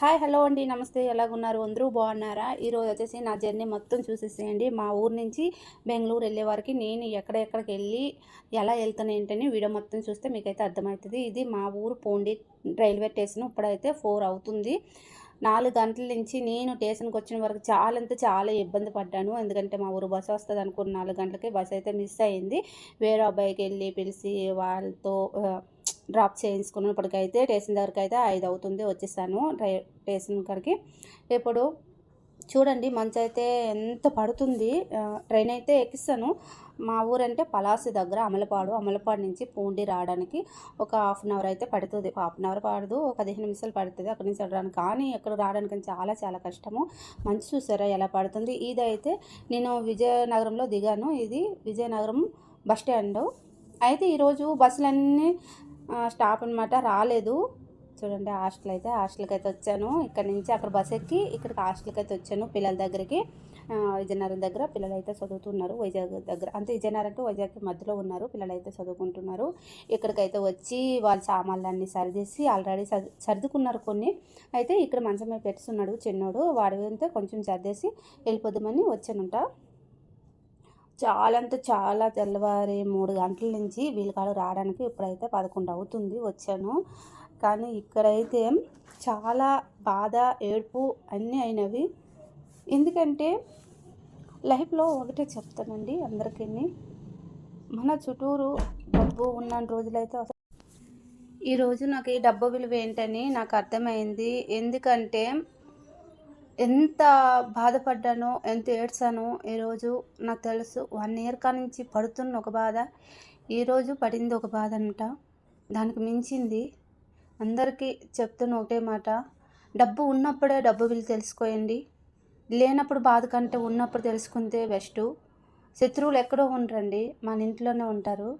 Hi hello అండి. నమస్తే. ఎలాగున్నారు? అందరూ బాగున్నారా? ఈరోజు వచ్చేసి నా జర్నీ మొత్తం చూసేసేయండి. మా ఊరు నుంచి బెంగళూరు వెళ్ళే వరకు నేను ఎక్కడెక్కడికి వెళ్ళి ఎలా వెళ్తాను ఏంటని వీడియో మొత్తం చూస్తే మీకైతే అర్థమవుతుంది. ఇది మా ఊరు పోండి రైల్వే స్టేషన్. ఇప్పుడైతే ఫోర్ అవుతుంది. నాలుగు గంటల నుంచి నేను స్టేషన్కి వచ్చిన వరకు చాలా అంటే చాలా ఇబ్బంది పడ్డాను. ఎందుకంటే మా ఊరు బస్సు వస్తుంది అనుకున్న నాలుగు గంటలకి బస్సు అయితే మిస్ అయింది. వేరే అబ్బాయికి వెళ్ళి పిలిచి వాళ్ళతో డ్రాప్ చేయించుకున్నప్పటికైతే స్టేషన్ దగ్గరికి అయితే ఐదు అవుతుంది వచ్చేసాను డ్రై స్టేషన్ దగ్గరికి ఇప్పుడు చూడండి మంచి అయితే ఎంత పడుతుంది. ట్రైన్ అయితే ఎక్కిస్తాను. మా ఊరంటే పలాసి దగ్గర అమలపాడు. అమలపాడు నుంచి పూండి రావడానికి ఒక హాఫ్ అన్ అవర్ అయితే పడుతుంది. హాఫ్ అన్ అవర్ పడదు ఒక పదిహేను నిమిషాలు పడుతుంది అక్కడి నుంచి రావడానికి. కానీ ఎక్కడ రావడానికి చాలా చాలా కష్టము. మంచి చూసారా ఎలా పడుతుంది? ఇది అయితే నేను విజయనగరంలో దిగాను. ఇది విజయనగరం బస్ స్టాండ్. అయితే ఈరోజు బస్సులన్నీ స్టాప్ అనమాట రాలేదు. చూడండి హాస్టల్ అయితే హాస్టల్కి అయితే వచ్చాను. ఇక్కడ నుంచి అక్కడ బస్ ఎక్కి ఇక్కడికి హాస్టల్కి అయితే వచ్చాను పిల్లల దగ్గరికి. విజయనగరం దగ్గర పిల్లలు అయితే చదువుతున్నారు. వైజాగ్ దగ్గర అంటే విజయనగరంకి వైజాగ్ మధ్యలో ఉన్నారు. పిల్లలు అయితే చదువుకుంటున్నారు. ఇక్కడికైతే వచ్చి వాళ్ళ సామాన్లన్నీ సరిదేసి ఆల్రెడీ సర్దుకున్నారు కొన్ని. అయితే ఇక్కడ మంచం మీద పెట్టుతున్నాడు చిన్నోడు. వాడి కొంచెం సర్దేసి వెళ్ళిపోదామని వచ్చానంట. చాలా అంటే చాలా తెల్లవారి మూడు గంటల నుంచి వీళ్ళకాడ రావడానికి ఇప్పుడైతే పదకొండు అవుతుంది. వచ్చాను. కానీ ఇక్కడైతే చాలా బాధ ఏడుపు అన్నీ అయినవి. ఎందుకంటే లైఫ్లో ఒకటే చెప్తానండి అందరికీ మన చుట్టూరు డబ్బు ఉన్న రోజులైతే ఈరోజు నాకు ఈ డబ్బు విలువ ఏంటని నాకు అర్థమైంది. ఎందుకంటే ఎంత బాధపడ్డానో ఎంత ఏడ్చానో ఈరోజు నాకు తెలుసు వన్ ఇయర్ కా నుంచి పడుతున్న ఒక బాధ. ఈరోజు పడింది ఒక బాధ అంట. దానికి మించింది అందరికీ చెప్తున్న ఒకటే మాట. డబ్బు ఉన్నప్పుడే డబ్బు విలువ తెలుసుకోయండి. లేనప్పుడు బాధ కంటే ఉన్నప్పుడు తెలుసుకుంటే బెస్ట్. శత్రువులు ఎక్కడో ఉండరండి మన ఇంట్లోనే ఉంటారు.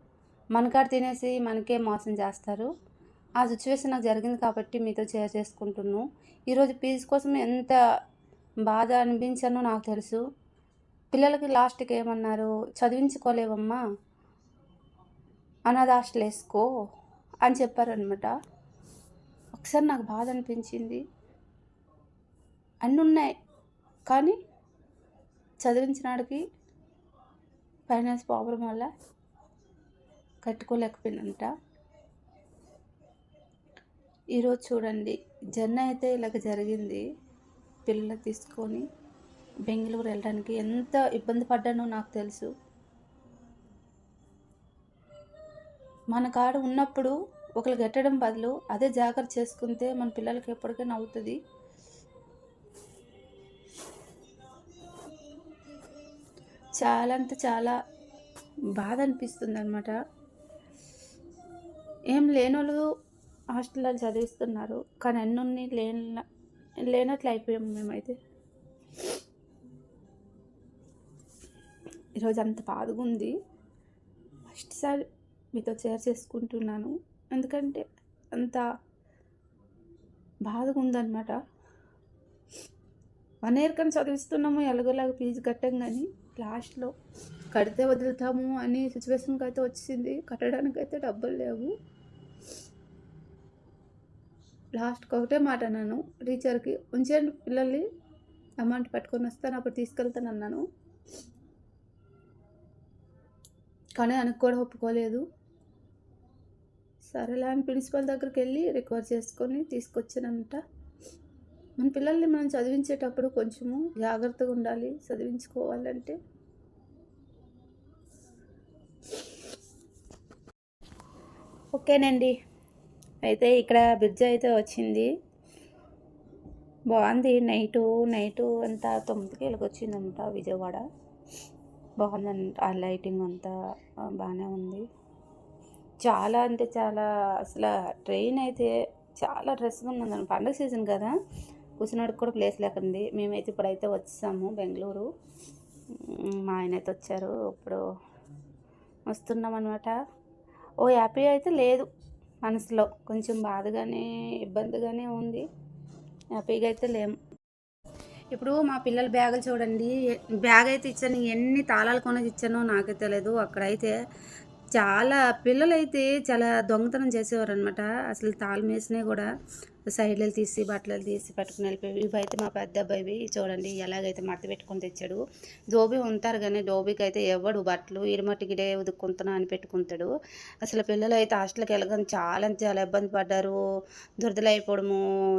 మనకాడ తినేసి మనకే మోసం చేస్తారు. ఆ సిచ్యువేషన్ నాకు జరిగింది కాబట్టి మీతో షేర్ చేసుకుంటున్నాను. ఈరోజు పీజు కోసం ఎంత బాధ అనిపించానో నాకు తెలుసు. పిల్లలకి లాస్ట్కి ఏమన్నారు? చదివించుకోలేవమ్మా. అనాథ వేసుకో అని చెప్పారనమాట ఒకసారి నాకు బాధ అనిపించింది. అన్నీ ఉన్నాయి కానీ చదివించినాడికి ఫైనాన్స్ ప్రాబ్లం వల్ల కట్టుకోలేకపోయినంట ఈరోజు చూడండి జర్నీ అయితే ఇలాగ జరిగింది. పిల్లలు తీసుకొని బెంగళూరు వెళ్ళడానికి ఎంత ఇబ్బంది పడ్డానో నాకు తెలుసు. మన కాడ ఉన్నప్పుడు ఒకరు గట్టడం బదులు అదే జాగ్రత్త చేసుకుంటే మన పిల్లలకి ఎప్పటికైనా అవుతుంది చాలా అంటే చాలా బాధ అనిపిస్తుంది అనమాట ఏం లేనోళ్ళు హాస్టల్లో చదివిస్తున్నారు. కానీ అన్నీ లేన లేనట్లు అయిపోయాము మేమైతే. ఈరోజు అంత బాధగా ఉంది ఫస్ట్ సారి మీతో షేర్ చేసుకుంటున్నాను. ఎందుకంటే అంత బాధగా ఉందన్నమాట. వన్ ఇయర్ కానీ చదివిస్తున్నాము ఎలాగోలాగా ఫీజు కట్టాం కానీ లాస్ట్లో కడితే వదులుతాము అని సిచ్యువేషన్కి అయితే వచ్చింది కట్టడానికి అయితే డబ్బులు లేవు. లాస్ట్కి ఒకటే మాట అన్నాను టీచర్కి ఉంచండి పిల్లల్ని అమౌంట్ పట్టుకొని వస్తాను అప్పుడు తీసుకెళ్తాను అన్నాను. కానీ ఆయనకు కూడా ఒప్పుకోలేదు. సరేలే అని ప్రిన్సిపల్ దగ్గరికి వెళ్ళి రికవర్ చేసుకొని తీసుకొచ్చానంట. మన పిల్లల్ని మనం చదివించేటప్పుడు కొంచెము జాగ్రత్తగా ఉండాలి చదివించుకోవాలంటే. ఓకేనండి. అయితే ఇక్కడ బ్రిడ్జ్ అయితే వచ్చింది. బాగుంది. నైటు నైటు అంతా తొమ్మిదికి వెళ్ళి వచ్చిందంట విజయవాడ. బాగుందంట. ఆ లైటింగ్ అంతా బాగానే ఉంది. చాలా అంటే చాలా అసలు ట్రైన్ అయితే చాలా డ్రెస్గా ఉన్నదండి పండగ సీజన్ కదా కూర్చున్నాడికి కూడా ప్లేస్ లేకుంది. మేమైతే ఇప్పుడైతే వచ్చాము బెంగళూరు. మా ఆయన అయితే వచ్చారు. ఇప్పుడు వస్తున్నాం అనమాట ఓ హ్యాపీ అయితే లేదు మనసులో. కొంచెం బాధగానే ఇబ్బందిగానే ఉంది. హ్యాపీగా అయితే లేము ఇప్పుడు మా పిల్లల బ్యాగులు చూడండి. బ్యాగ్ అయితే ఇచ్చాను. ఎన్ని తాళాలు కొనేది ఇచ్చానో నాకే తెలియదు అక్కడైతే చాలా పిల్లలైతే చాలా దొంగతనం చేసేవారు అనమాట అసలు తాళం వేసినా కూడా సైడ్లు తీసి బట్టలు తీసి పట్టుకుని వెళ్ళిపోయి ఇవైతే మా పెద్ద అబ్బాయి చూడండి ఎలాగైతే మడత పెట్టుకొని తెచ్చాడు. దోబి ఉంటారు కానీ దోబికి అయితే ఎవడు బట్టలు ఇరుమట్టిగిడే ఉదుక్కుంటున్నా అని పెట్టుకుంటాడు. అసలు పిల్లలు అయితే హాస్టల్కి వెళ్ళగానే చాలా చాలా ఇబ్బంది పడ్డారు. దురదలు అయిపోవడము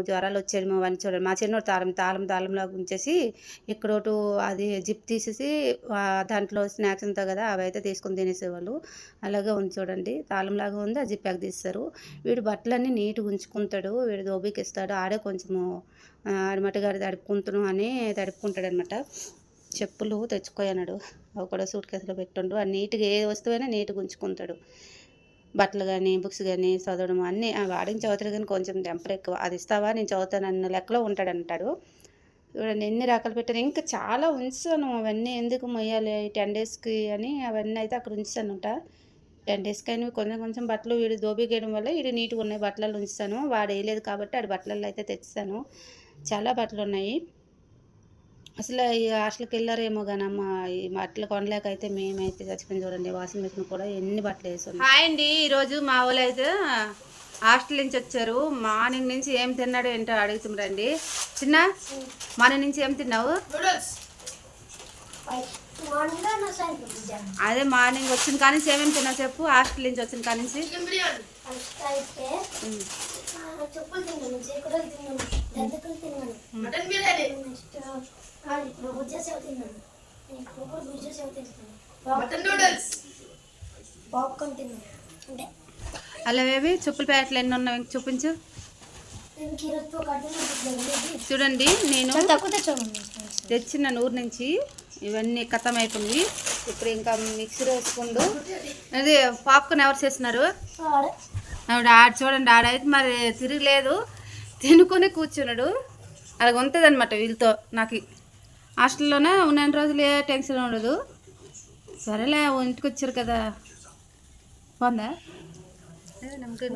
జ్వరాలు వచ్చేయడము అవన్నీ చూడండి. మా చిన్నోడు తాళం తాళం తాళంలాగా ఉంచేసి ఇక్కడోటు అది జిప్ తీసేసి దాంట్లో స్నాక్స్ ఉంటాయి కదా అవి అయితే తీసుకొని తినేసేవాళ్ళు. అలాగే ఉంది చూడండి తాళంలాగా ఉంది ఆ జిప్ ప్యాక్ తీస్తారు వీడు బట్టలన్నీ నీట్గా ఉంచుకుంటాడు. వీడు దోబికి ఇస్తాడు ఆడే కొంచెము ఆడమట తడుపుకుంటున్నాం అని తడుపుకుంటాడు అనమాట చెప్పులు తెచ్చుకోయన్నాడు అవి కూడా సూట్ కేసులో పెట్టుండు. ఆ నీట్గా ఏ వస్తువైనా నీట్గా ఉంచుకుంటాడు. బట్టలు కానీ బుక్స్ కానీ చదవడం అన్నీ వాడిని చదువుతాడు కానీ కొంచెం టెంపర్ ఎక్కువ. అది ఇస్తావా? నేను చదువుతాను అన్న లెక్కలో ఉంటాడంటాడు. చూడండి ఎన్ని రకాలు పెట్టాను ఇంకా చాలా ఉంచాను అవన్నీ ఎందుకు మొయ్యాలి? టెన్ డేస్కి అని అవన్నీ అయితే అక్కడ ఉంచాను అంట టెన్ డేస్కి అయినవి కొంచెం కొంచెం బట్టలు వీడు దోబికేయడం వల్ల వీడు నీట్గా ఉన్నాయి బట్టలలో ఉంచుతాను. వాడు వేయలేదు కాబట్టి ఆడి బట్టలలో అయితే తెచ్చాను. చాలా బట్టలు ఉన్నాయి. అసలు ఈ హాస్టల్కి వెళ్ళారేమో కానమ్మ ఈ బట్టలు కొనలేక అయితే మేమైతే చచ్చిపోయింది చూడండి. వాషింగ్ మిషన్ కూడా ఎన్ని బట్టలు వేసాం హాయ్ అండి. ఈరోజు మా వాళ్ళు అయితే హాస్టల్ నుంచి వచ్చారు. మార్నింగ్ నుంచి ఏం తిన్నాడు ఏంటో అడుగుతుండండి చిన్న మార్నింగ్ నుంచి ఏం తిన్నావు? అదే మార్నింగ్ వచ్చిన కానీ ఏమేమి తిన్నావు చెప్పు? హాస్టల్ నుంచి వచ్చిన కానీ అయితే ఆ, చెప్పులు సేవ సేవ ప్యాకెట్లు ఎన్ని ఉన్నావు ఇంక చూపించు. చూడండి నేను తక్కువ తెచ్చాను. తెచ్చిన ఊరు నుంచి ఇవన్నీ కథం అయిపోయినాయి ఇప్పుడు ఇంకా మిక్సీ వేసుకుండు అది పాప్కార్న్ ఎవరు చేస్తున్నారు? ఆవిడ ఆడ చూడండి ఆడైతే మరి తిరగలేదు. తినుకొని కూర్చున్నాడు. అలాగ ఉంటుంది అనమాట వీళ్ళతో నాకు. హాస్టల్లోనే? ఉన్న రోజులు ఏ టెన్షన్ ఉండదు. సరేలే ఇంటికి వచ్చారు కదా. బాగుందా? నమ్మకం